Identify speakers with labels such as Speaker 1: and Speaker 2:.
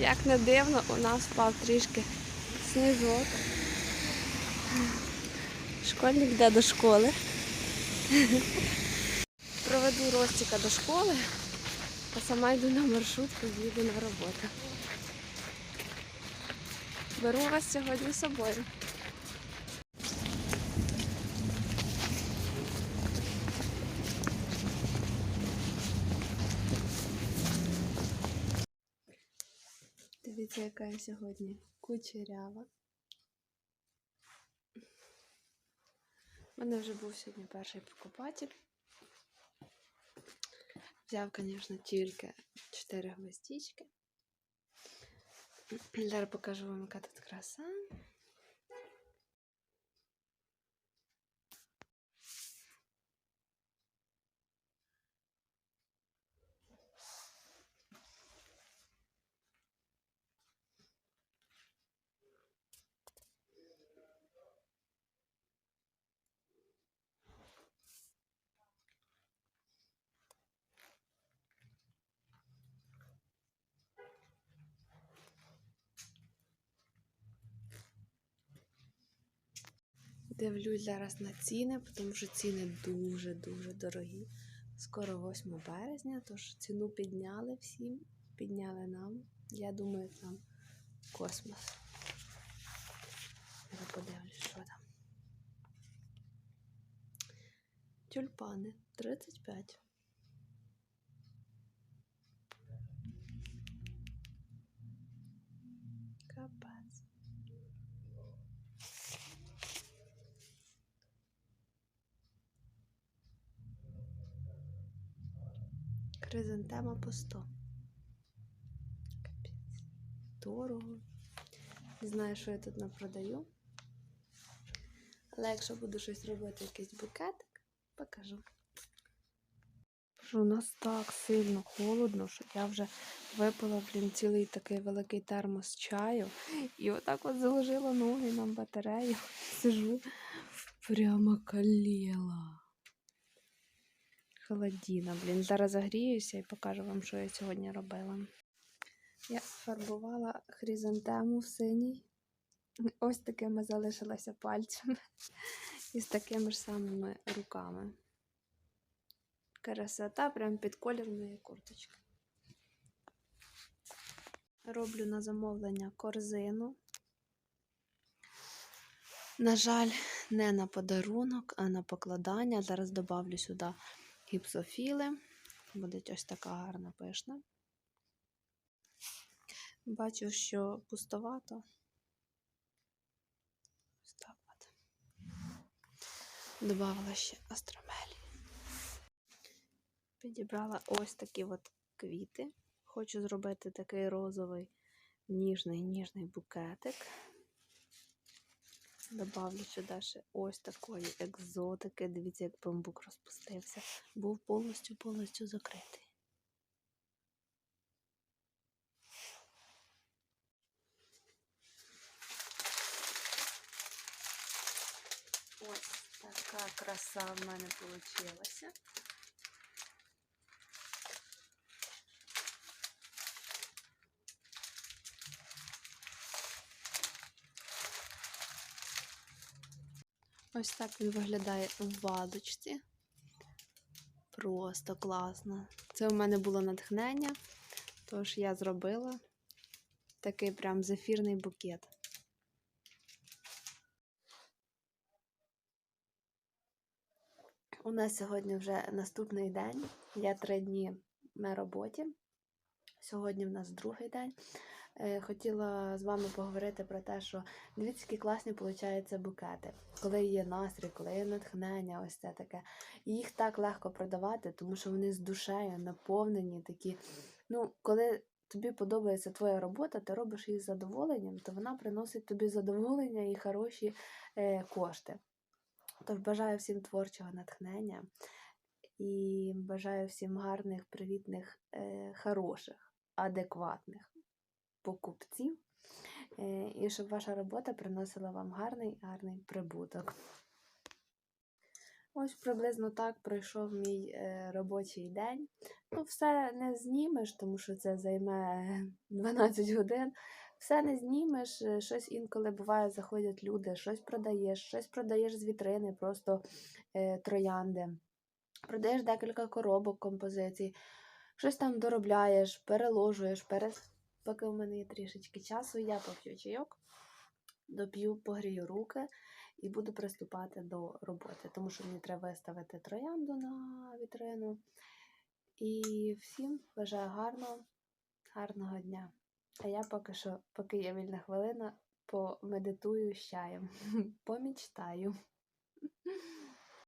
Speaker 1: Як не дивно, у нас впав трішки сніжок. Школьник йде до школи. Проведу Ростіка до школи, а сама йду на маршрутку, їду на роботу. Беру вас сьогодні з собою. Дивіться, яка я сьогодні кучерява. У мене вже був сьогодні перший покупатель. Взяв, звісно, тільки 4 гвоздички. Зараз покажу вам, яка тут краса. Дивлюсь зараз на ціни, тому що ціни дуже-дуже дорогі. Скоро 8 березня, тож ціну підняли всім, підняли нам. Я думаю, там космос. Я подивлюсь, що там. Тюльпани 35. Капець. Хризантема по 100. Капець. Дорого. Не знаю, що я тут напродаю. Але якщо буду щось робити, якийсь букетик, покажу. У нас так сильно холодно, що я вже випила, блін, цілий такий великий термос чаю. І отак от заложила ноги на батарею. Сижу, прямо каліла. Холодіна, блін. Зараз загріюся і покажу вам, що я сьогодні робила. Я фарбувала хризантему в синій. Ось такими залишилася пальцями. І з такими ж самими руками. Красота прям під колір моєї курточки. Роблю на замовлення корзину. На жаль, не на подарунок, а на покладання. Зараз добавлю сюди гіпсофіли. Буде ось така гарна пишна. Бачу, що пустовато. Ось. Добавила ще астромелі. Підібрала ось такі от квіти. Хочу зробити такий розовий ніжний ніжний букетик. Добавлю сюди ще ось такої екзотики. Дивіться, як бамбук розпустився. Був повністю повністю закритий. Ось така краса в мене вийшла. Ось так він виглядає у вазочці. Просто класно. Це у мене було натхнення, тож я зробила такий прям зефірний букет. У нас сьогодні вже наступний день. Я три дні на роботі. Сьогодні в нас другий день. Е, Хотіла з вами поговорити про те, що дивіться, які класні виходять букети. Коли є настрій, коли є натхнення, ось це таке. І їх так легко продавати, тому що вони з душею наповнені такі. Ну, коли тобі подобається твоя робота, ти робиш її з задоволенням, то вона приносить тобі задоволення і хороші е, кошти. Тож бажаю всім творчого натхнення і бажаю всім гарних, привітних, е, хороших, адекватних покупців, е, і щоб ваша робота приносила вам гарний, гарний прибуток. Ось приблизно так пройшов мій е, робочий день. Ну, все не знімеш, тому що це займе 12 годин. Все не знімеш, е, щось інколи буває, заходять люди, щось продаєш, щось продаєш з вітрини, просто е, троянди. Продаєш декілька коробок композицій, щось там доробляєш, переложуєш. Перес... Поки в мене є трішечки часу, я поп'ю чайок, доп'ю, погрію руки і буду приступати до роботи, тому що мені треба виставити троянду на вітрину. І всім бажаю гарного, гарного дня. А я поки що, поки є вільна хвилина, помедитую з чаєм, помічтаю.